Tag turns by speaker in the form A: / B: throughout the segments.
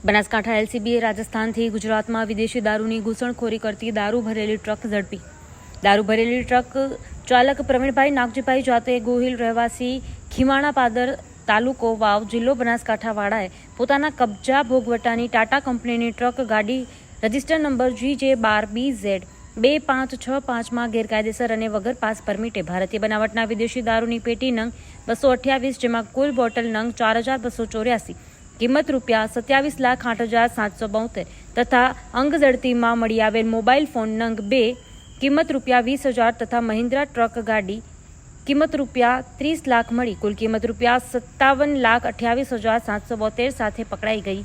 A: બનાસકાંઠા એલસીબીએ રાજસ્થાનથી ગુજરાતમાં વિદેશી દારૂની ઘૂસણખોરી કરતી દારૂ ભરેલી ટ્રક ઝડપી. દારૂ ભરેલી ટ્રક ચાલક પ્રવીણભાઈ નાગજીભાઈ જાતે ગોહિલ રહેવાસી ખીમાણા પાદર તાલુકો વાવ જિલ્લો બનાસકાંઠાવાળાએ પોતાના કબજા ભોગવટાની ટાટા કંપનીની ટ્રક ગાડી રજિસ્ટર નંબર જી જે બાર બી ઝેડ બે પાંચ છ પાંચમાં ગેરકાયદેસર અને વગર પાસ પરમિટે ભારતીય બનાવટના વિદેશી દારૂની પેટી નંગ બસો અઠ્યાવીસ જેમાં કુલ બોટલ નંગ ચાર હજાર બસો ચોર્યાસી કિંમત રૂપિયા સત્યાવીસ લાખ આઠ હજાર સાતસો બોતેર તથા અંગ ઝડતીમાં મળી આવેલ મોબાઈલ ફોન નંગ બે, કિંમત રૂપિયા વીસ હજાર તથા મહિન્દ્રા ટ્રક ગાડી, કિંમત રૂપિયા ત્રીસ લાખ મળી. કુલ કિંમત રૂપિયા સત્તાવન લાખ અઠ્યાવીસ હજાર સાતસો બોતેર સાથે પકડાઈ ગઈ.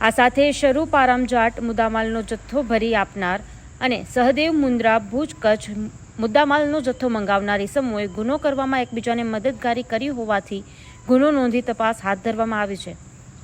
A: આ સાથે શરૂ પારામજાટ મુદ્દામાલનો જથ્થો ભરી આપનાર અને સહદેવ મુન્દ્રા ભુજ કચ્છ મુદ્દામાલનો જથ્થો મંગાવનાર ઇસમોએ ગુનો કરવામાં એકબીજાને મદદગારી કરી હોવાથી ગુનો નોંધી તપાસ હાથ ધરવામાં આવી છે.